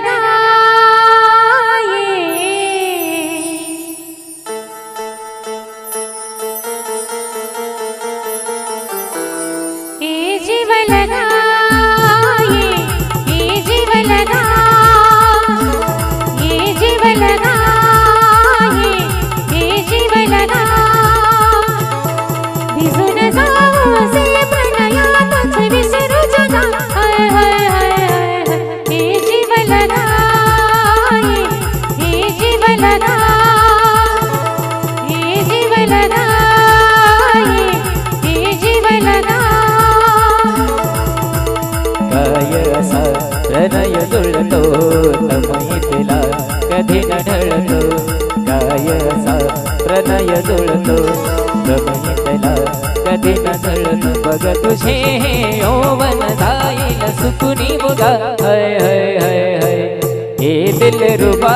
が प्रिय असा हृदय जुळतो तमयतेला कधी न ढळतो काय असा प्रणय जुळतो तमयतेला कधी न ढळतो बघ तुझे ओवन जाईल सुकुनी मुगा हय हय हय हय हे दिल रुबा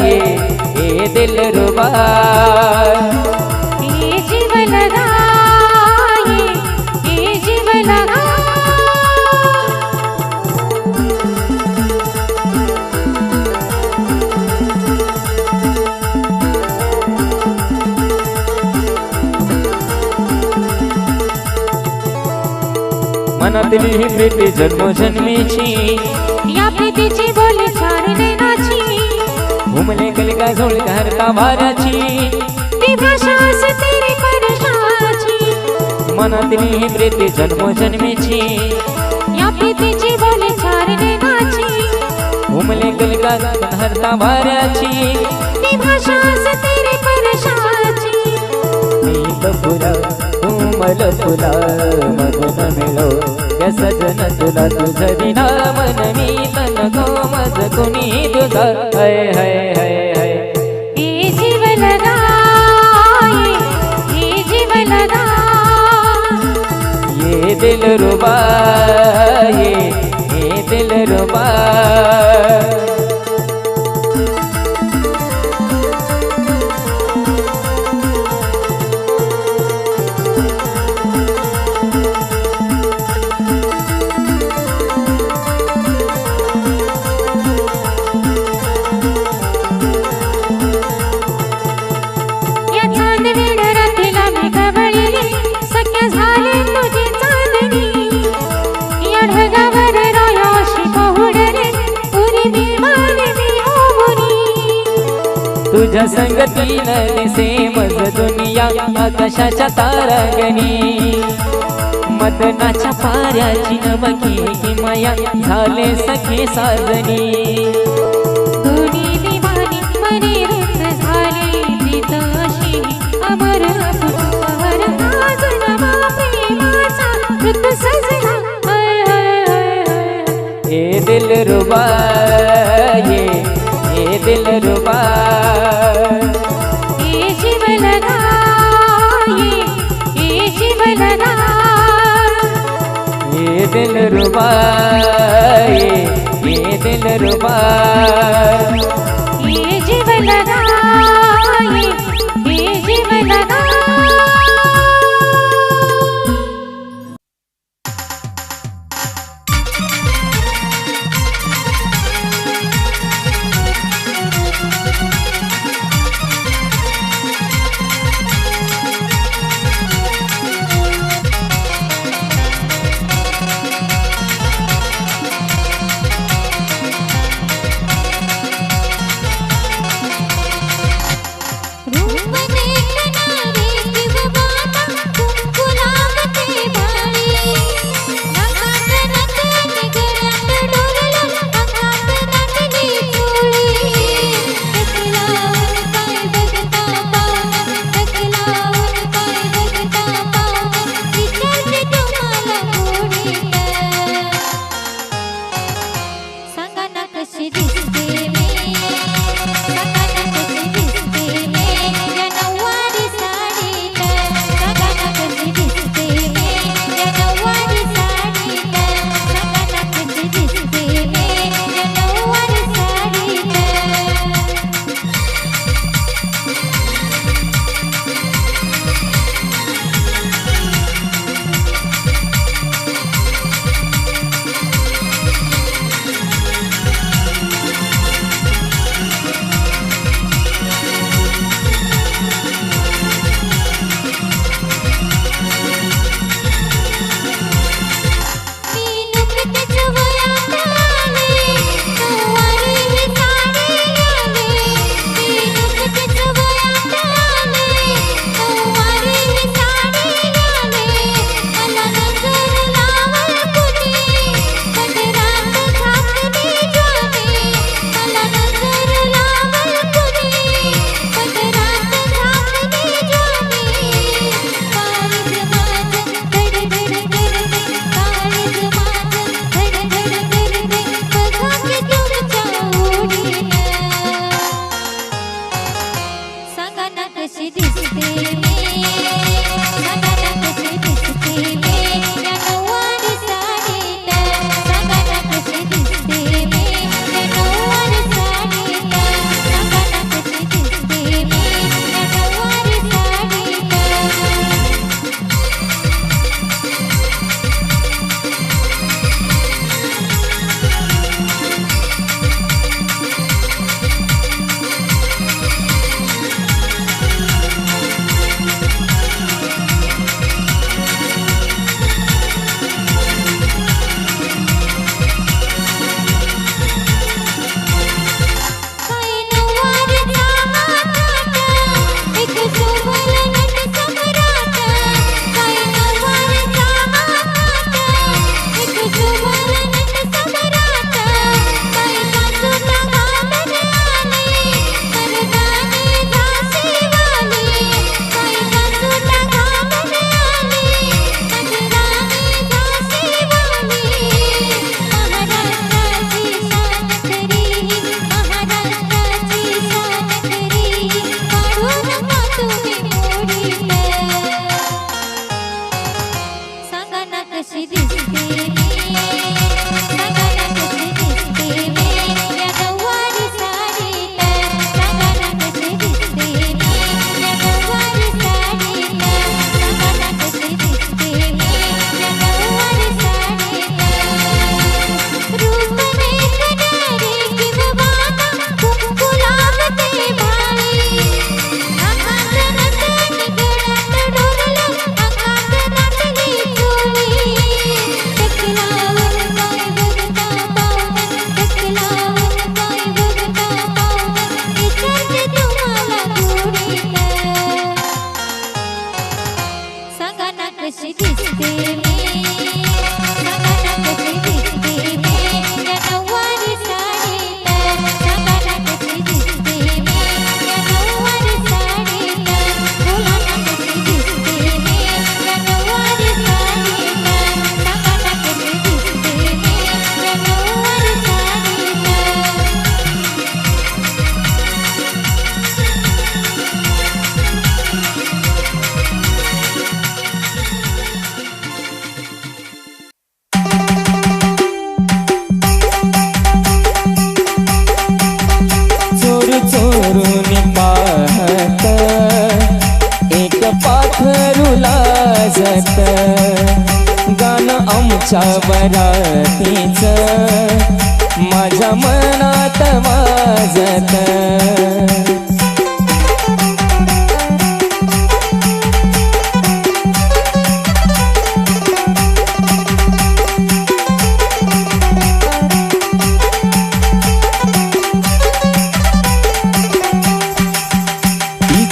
हे दिल रुबा जीवन दा मनातली ही प्रीती जन्मोजन्मीची. या प्रीतीची बोली चार नैनाची घुमले कलिका झोळ घरता भाराची. ती भाषा असते रे परशाची मनातली ही प्रीती जन्मोजन्मीची. या प्रीतीची बोली चार नैनाची घुमले कलिका हरता भाऱ्याची ती भाषा असते रे परशाची मीत फुला तू मल फुला मगन मिळो या सजन तुला तुझ विना मन मी तन मज कुणी तुझा. हय हय हय हय. ये जीव लगा ये ये जीव लगा ये दिल रुबा ये आकाशाच्या तारागणी? मदनाच्या पाऱ्याची नमकी किमया झाले सखे साजनी ए दिल रुबा ये ए दिल रुबा ये जीव लगा दिल रुबा ये दिल रुबा ये जीव Didi, didi.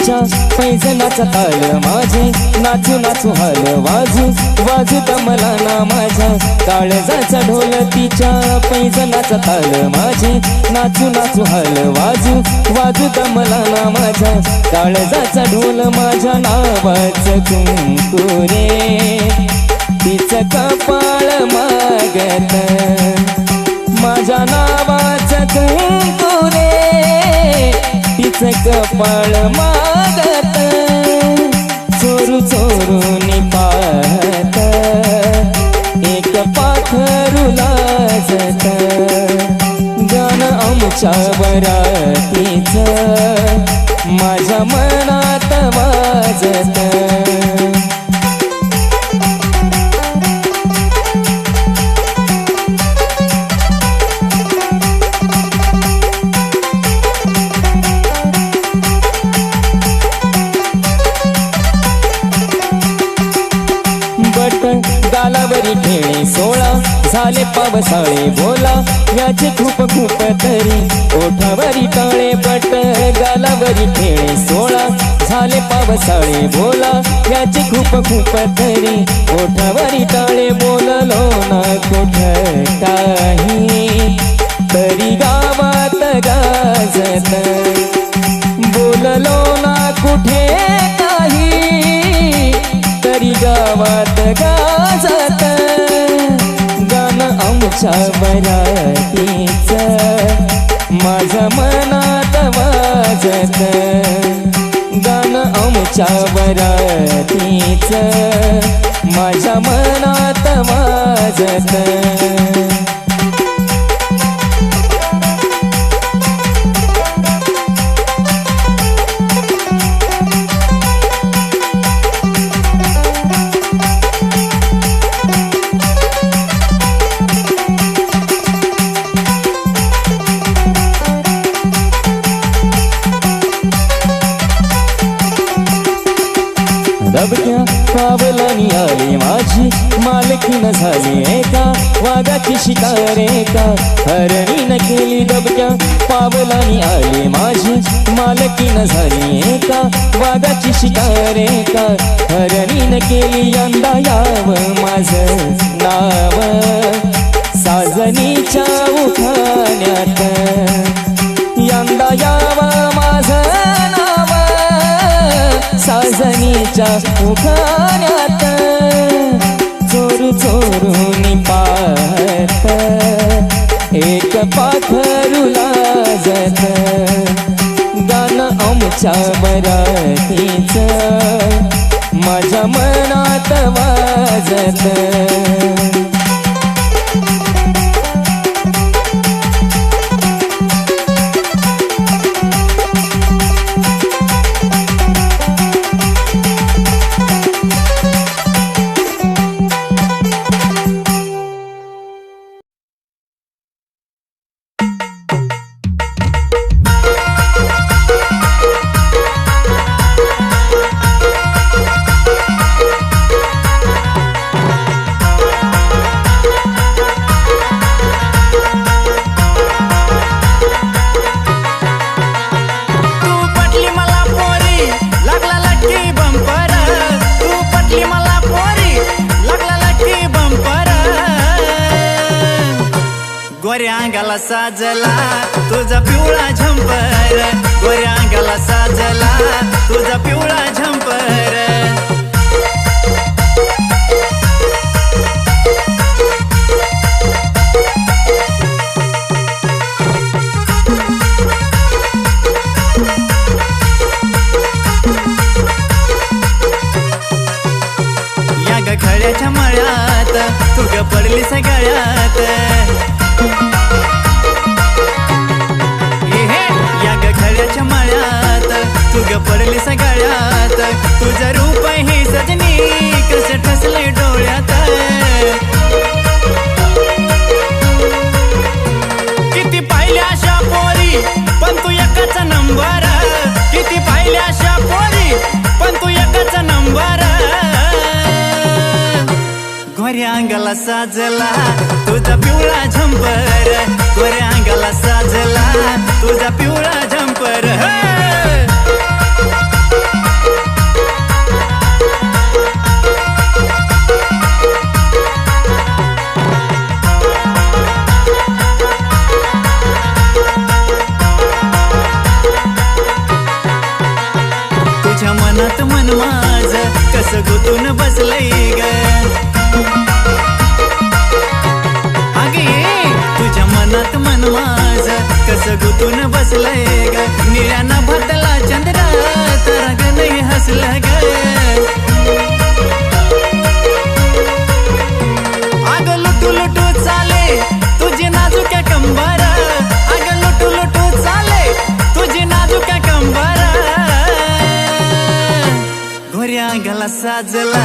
तिच्या पैजनाचा ताल माझे नाचू नाचू हाल वाजू वाजू दमला ना माझ्या काळजाचा ढोल तिच्या पैजनाचा ताल माझे नाचू नाचू हाल वाजू वाजू दमला ना माझ्या काळजाचा ढोल माझ्या नावाच कुंकुरे. तिचं कपाळ मागत माझ्या नावाचं कुंकुरे. तिचं कपाळ मागत चोरू चोरून पाहत एक पाखरू लाजत गण आमच्या बरातीच माझ्या मनात वाजत. झाले पावसाळे. बोला याचे खूप खूप तरी. ओठावरी टाळे बट गालावरी खेळे. सोळा झाले पावसाळे. बोला याचे खूप खूप तरी. ओठावरी काळे बोललो ना कुठ काही. तरी गावात गाजत. बोललो ना कुठे गाणं बरातीच माझ्या मनात वाजत गाणं आमच्या बरातीच माझ्या मनात वाजत. दबक्या पावलानी आली माझी मालकीन झाली एका वाघाची शिकार एका. हरणीन केली दबक्या पावलानी आली माझी मालकी न झाली एका वाघाची शिकार एका. हरणीन केली यंदा याव माझं नाव. साजनीच्या उखाण्यात यंदा यावा माझं नाव. साजनीच्या उखाण्यात चोरू चोरून पाहत एक पाखरू लाजत गाणं आमच्या मराठीच माझ्या मनात वाजत अंगाला साजला तुझा पिवळा झंपर. गोऱ्या अंगाला साजला तुझा पिवळा झंपर. या ग खळ्याच्या मळ्यात तू ग पडली सगळ्यात सूर्याच्या मळ्यात तुग पडली सगळ्यात तुझं रूप हे सजनी कसं ठसले डोळ्यात. किती पाहिल्या अशा पोरी पण तू एकाच नंबर. किती पाहिल्या अशा पोरी पण तू एकाच नंबर. गोऱ्या अंगाला साजला तुझा पिवळा झंबर. गोऱ्या अंगाला साजला तुझा पिवळा गुतून बसलय ग. अगे तुझ्या मनात मन माझ कस गुतून बसलय ग. निळ्यानं भरतला चंद्र तर ग नाही हसलं ग. साजला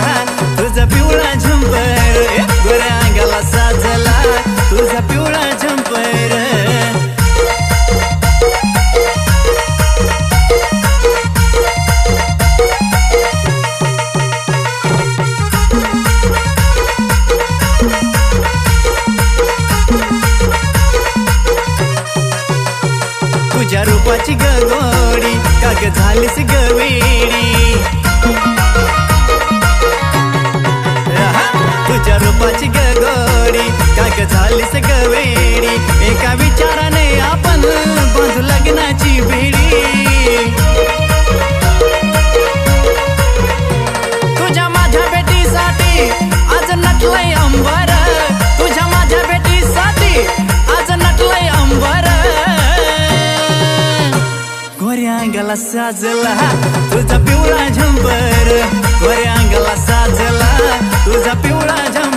तुझा पिवळा झंपर गोऱ्या अंगाला साजला तुझा पिवळा झंपर तुझ्या रूपाची गगोडी काग झालीस गवेडी. रूपाची गगोडी काग झालीस गवेडी एका विचाराने आपण बांधू लग्नाची बेडी तुझ्या माझ्या बेटीसाठी आज नटलंय अंबर. तुझ्या माझ्या बेटीसाठी आज नटलंय अंबर. कोऱ्या अंगाला साजला तुझा पिवळा झंबर. कोऱ्या अंगाला साजला तुझा पिवळा झंबर.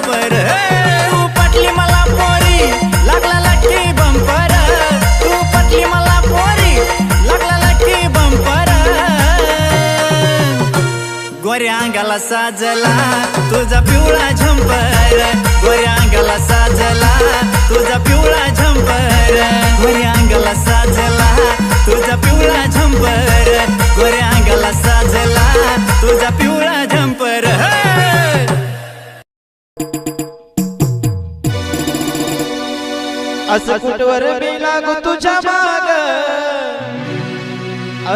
अंगाला साजला तुझा पिवळा झंपर. गोऱ्या अंगाला साजला तुझा पिवळा झंपर. गोऱ्या अंगाला साजला तुझा पिवळा झंपर. गोऱ्या अंगाला साजला तुझा पिवळा झंपर. असं कुठवर मी लागू तुझ्या माग?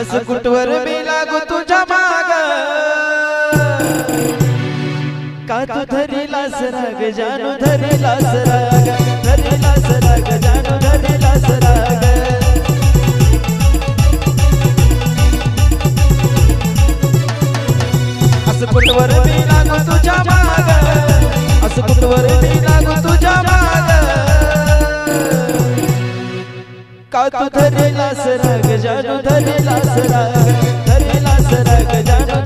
असं कुठवर मी लागू तुझ्या माग? धरीलास राग जानू धरीलास राग. धरीलास राग जानू धरीलास राग. असं कुठवर मी लागू तुझ्या माग? असं कुठवर मी लागू तुझ्या माग? का तू धरेलास राग जानू धरेलास राग? धरेलास राग जानू